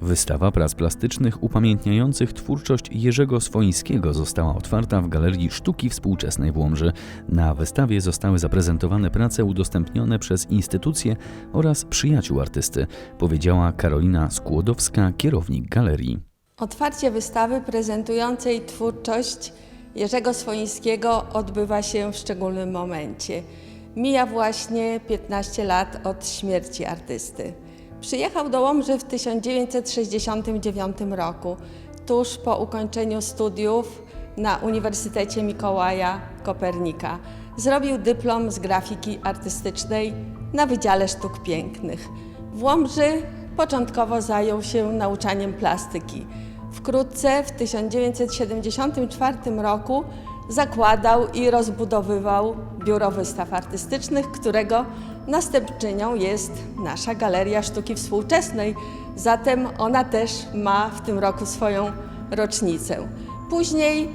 Wystawa prac plastycznych upamiętniających twórczość Jerzego Swoińskiego została otwarta w Galerii Sztuki Współczesnej w Łomży. Na wystawie zostały zaprezentowane prace udostępnione przez instytucje oraz przyjaciół artysty, powiedziała Karolina Skłodowska, kierownik galerii. Otwarcie wystawy prezentującej twórczość Jerzego Swoińskiego odbywa się w szczególnym momencie. Mija właśnie 15 lat od śmierci artysty. Przyjechał do Łomży w 1969 roku, tuż po ukończeniu studiów na Uniwersytecie Mikołaja Kopernika. Zrobił dyplom z grafiki artystycznej na Wydziale Sztuk Pięknych. W Łomży początkowo zajął się nauczaniem plastyki. Wkrótce w 1974 roku zakładał i rozbudowywał Biuro Wystaw Artystycznych, którego następczynią jest nasza Galeria Sztuki Współczesnej. Zatem ona też ma w tym roku swoją rocznicę. Później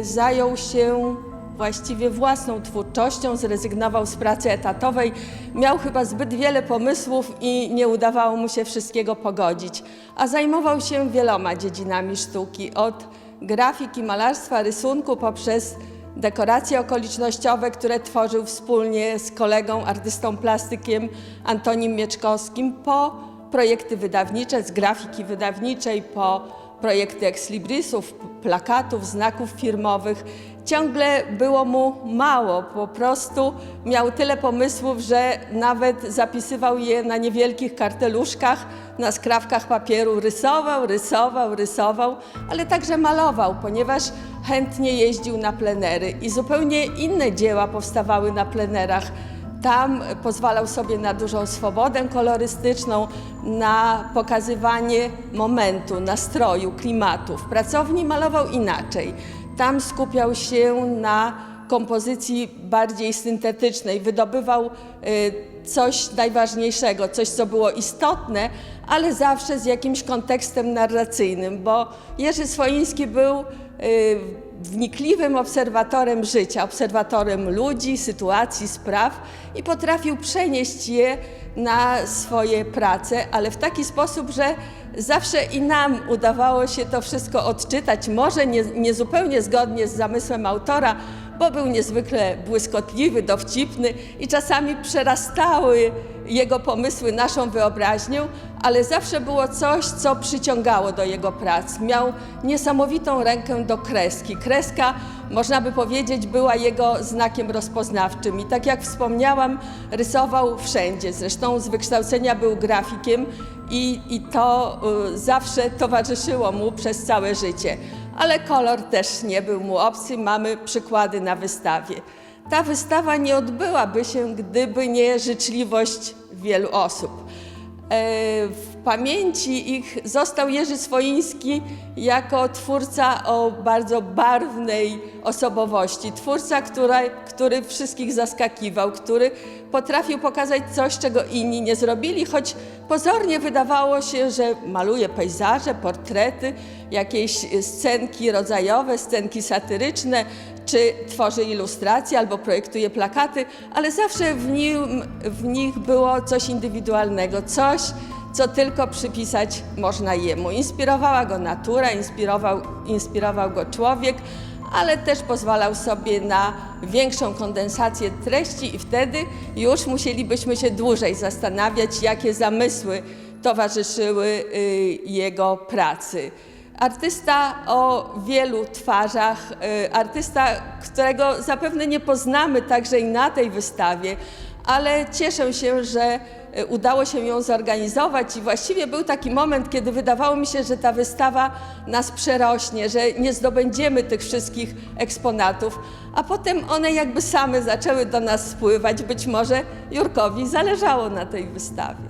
y, zajął się właściwie własną twórczością, zrezygnował z pracy etatowej. Miał chyba zbyt wiele pomysłów i nie udawało mu się wszystkiego pogodzić, a zajmował się wieloma dziedzinami sztuki, od grafiki, malarstwa, rysunku poprzez dekoracje okolicznościowe, które tworzył wspólnie z kolegą, artystą plastykiem Antonim Mieczkowskim, po projekty wydawnicze, z grafiki wydawniczej, po projekty ekslibrisów, plakatów, znaków firmowych. Ciągle było mu mało, po prostu miał tyle pomysłów, że nawet zapisywał je na niewielkich karteluszkach, na skrawkach papieru. Rysował, rysował, rysował, ale także malował, ponieważ chętnie jeździł na plenery i zupełnie inne dzieła powstawały na plenerach. Tam pozwalał sobie na dużą swobodę kolorystyczną, na pokazywanie momentu, nastroju, klimatu. W pracowni malował inaczej. Tam skupiał się na kompozycji bardziej syntetycznej, wydobywał y, coś najważniejszego, coś, co było istotne, ale zawsze z jakimś kontekstem narracyjnym, bo Jerzy Swoiński był y, wnikliwym obserwatorem życia, obserwatorem ludzi, sytuacji, spraw i potrafił przenieść je na swoje prace, ale w taki sposób, że zawsze i nam udawało się to wszystko odczytać, może nie, nie zupełnie zgodnie z zamysłem autora, bo był niezwykle błyskotliwy, dowcipny i czasami przerastały jego pomysły naszą wyobraźnią, ale zawsze było coś, co przyciągało do jego prac. Miał niesamowitą rękę do kreski. Kreska, można by powiedzieć, była jego znakiem rozpoznawczym i tak jak wspomniałam, rysował wszędzie. Zresztą z wykształcenia był grafikiem i, i to y, zawsze towarzyszyło mu przez całe życie. Ale kolor też nie był mu obcy, mamy przykłady na wystawie. Ta wystawa nie odbyłaby się, gdyby nie życzliwość wielu osób. E, W pamięci ich został Jerzy Swoiński jako twórca o bardzo barwnej osobowości. Twórca, która, który wszystkich zaskakiwał, który potrafił pokazać coś, czego inni nie zrobili, choć pozornie wydawało się, że maluje pejzaże, portrety, jakieś scenki rodzajowe, scenki satyryczne, czy tworzy ilustracje albo projektuje plakaty, ale zawsze w, nim, w nich było coś indywidualnego, coś, co tylko przypisać można jemu. Inspirowała go natura, inspirował, inspirował go człowiek, ale też pozwalał sobie na większą kondensację treści i wtedy już musielibyśmy się dłużej zastanawiać, jakie zamysły towarzyszyły y, jego pracy. Artysta o wielu twarzach, y, artysta, którego zapewne nie poznamy także i na tej wystawie, ale cieszę się, że udało się ją zorganizować i właściwie był taki moment, kiedy wydawało mi się, że ta wystawa nas przerośnie, że nie zdobędziemy tych wszystkich eksponatów, a potem one jakby same zaczęły do nas spływać. Być może Jurkowi zależało na tej wystawie.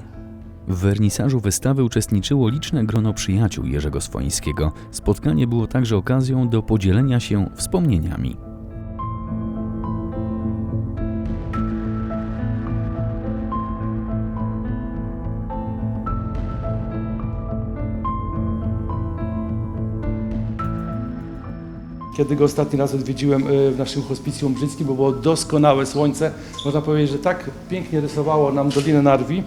W wernisażu wystawy uczestniczyło liczne grono przyjaciół Jerzego Swoińskiego. Spotkanie było także okazją do podzielenia się wspomnieniami. Kiedy go ostatni raz odwiedziłem y, w naszym hospicjum brzyckim, bo było doskonałe słońce. Można powiedzieć, że tak pięknie rysowało nam Dolinę Narwi.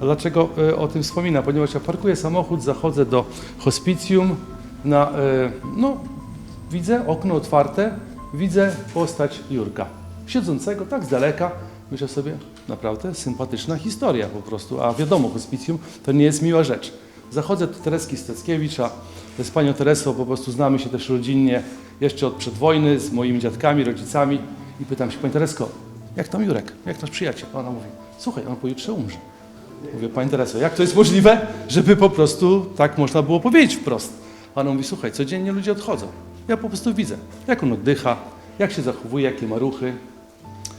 A dlaczego y, o tym wspominam? Ponieważ ja parkuję samochód, zachodzę do hospicjum, na, y, no, widzę okno otwarte, widzę postać Jurka, siedzącego tak z daleka. Myślę sobie, naprawdę sympatyczna historia po prostu, a wiadomo, hospicjum to nie jest miła rzecz. Zachodzę do Tereski Steckiewicz, a z panią Teresą po prostu znamy się też rodzinnie jeszcze od przedwojny z moimi dziadkami, rodzicami i pytam się, pani Teresko, jak tam Jurek, jak nasz przyjaciel? Ona mówi, słuchaj, on pojutrze umrze. Mówię, Pani Tereso, jak to jest możliwe, żeby po prostu tak można było powiedzieć wprost? Ona mówi, słuchaj, codziennie ludzie odchodzą. Ja po prostu widzę, jak on oddycha, jak się zachowuje, jakie ma ruchy.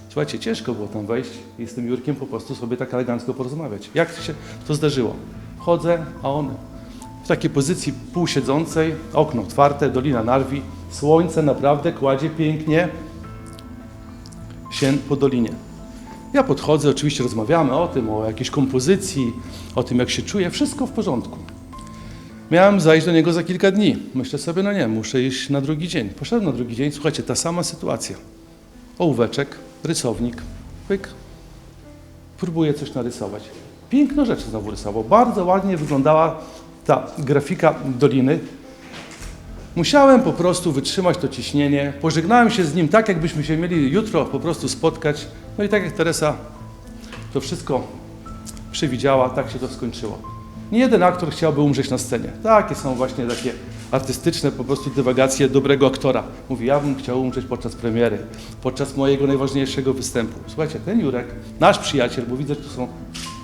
Słuchajcie, ciężko było tam wejść i z tym Jurkiem po prostu sobie tak elegancko porozmawiać. Jak się to zdarzyło? Wchodzę, a on w takiej pozycji półsiedzącej, okno otwarte, Dolina Narwi, słońce naprawdę kładzie pięknie się po dolinie. Ja podchodzę, oczywiście rozmawiamy o tym, o jakiejś kompozycji, o tym jak się czuję, wszystko w porządku. Miałem zajść do niego za kilka dni. Myślę sobie, no nie, muszę iść na drugi dzień. Poszedłem na drugi dzień, słuchajcie, ta sama sytuacja. Ołóweczek, rysownik, pyk. Próbuję coś narysować. Piękną rzecz znowu rysował. Bardzo ładnie wyglądała ta grafika doliny. Musiałem po prostu wytrzymać to ciśnienie. Pożegnałem się z nim tak, jakbyśmy się mieli jutro po prostu spotkać. No i tak jak Teresa to wszystko przewidziała, tak się to skończyło. Nie jeden aktor chciałby umrzeć na scenie. Takie są właśnie takie artystyczne po prostu dywagacje dobrego aktora. Mówi, ja bym chciał umrzeć podczas premiery, podczas mojego najważniejszego występu. Słuchajcie, ten Jurek, nasz przyjaciel, bo widzę, że to są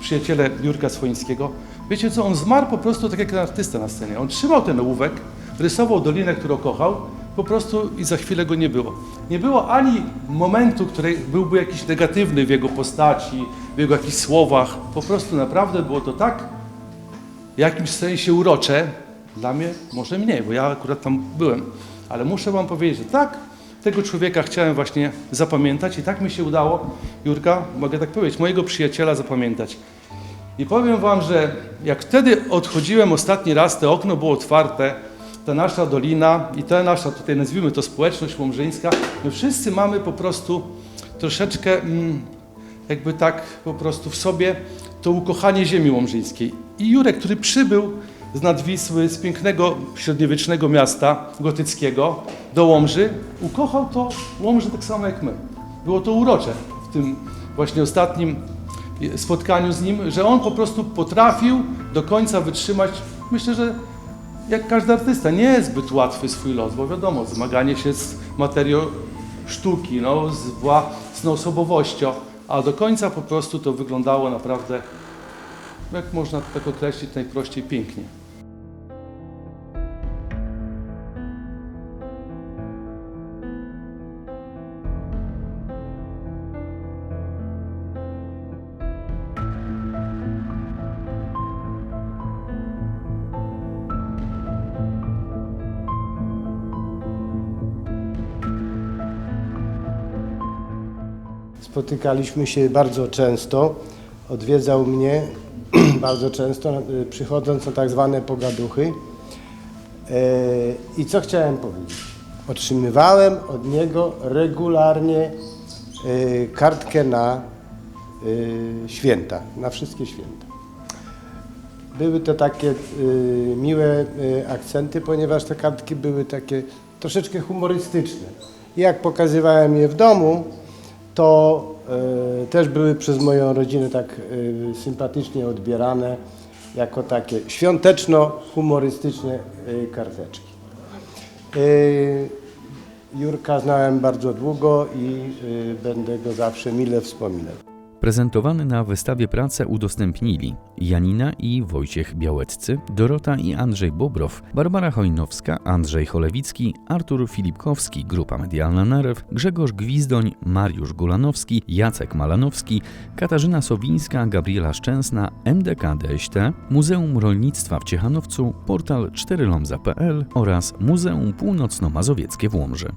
przyjaciele Jurka Swoińskiego, wiecie co, on zmarł po prostu tak jak artysta na scenie. On trzymał ten ołówek, rysował dolinę, którą kochał, po prostu i za chwilę go nie było. Nie było ani momentu, który byłby jakiś negatywny w jego postaci, w jego jakichś słowach. Po prostu naprawdę było to tak w jakimś sensie urocze. Dla mnie może mniej, bo ja akurat tam byłem. Ale muszę wam powiedzieć, że tak, tego człowieka chciałem właśnie zapamiętać i tak mi się udało, Jurka, mogę tak powiedzieć, mojego przyjaciela zapamiętać. I powiem wam, że jak wtedy odchodziłem ostatni raz, to okno było otwarte, ta nasza dolina i ta nasza, tutaj nazwijmy to społeczność łomżyńska, my wszyscy mamy po prostu troszeczkę mm, jakby tak po prostu w sobie to ukochanie ziemi łomżyńskiej. I Jurek, który przybył z Nadwisły, z pięknego średniowiecznego miasta gotyckiego do Łomży, ukochał to Łomży tak samo jak my. Było to urocze w tym właśnie ostatnim spotkaniu z nim, że on po prostu potrafił do końca wytrzymać, myślę, że jak każdy artysta, nie jest zbyt łatwy swój los, bo wiadomo, zmaganie się z materią sztuki, no, z własną osobowością, a do końca po prostu to wyglądało naprawdę, jak można tak określić, najprościej pięknie. Spotykaliśmy się bardzo często. Odwiedzał mnie bardzo często, y, przychodząc na tak zwane pogaduchy. E, I co chciałem powiedzieć? Otrzymywałem od niego regularnie y, kartkę na y, święta, na wszystkie święta. Były to takie miłe akcenty, ponieważ te kartki były takie troszeczkę humorystyczne. Jak pokazywałem je w domu, to y, też były przez moją rodzinę tak y, sympatycznie odbierane jako takie świąteczno-humorystyczne y, karteczki. Jurka znałem bardzo długo i będę go zawsze mile wspominał. Prezentowane na wystawie prace udostępnili Janina i Wojciech Białeccy, Dorota i Andrzej Bobrow, Barbara Chojnowska, Andrzej Cholewicki, Artur Filipkowski, Grupa Medialna Narew, Grzegorz Gwizdoń, Mariusz Gulanowski, Jacek Malanowski, Katarzyna Sowińska, Gabriela Szczęsna, MDK DŚT, Muzeum Rolnictwa w Ciechanowcu, portal 4lomza.pl oraz Muzeum Północno-Mazowieckie w Łomży.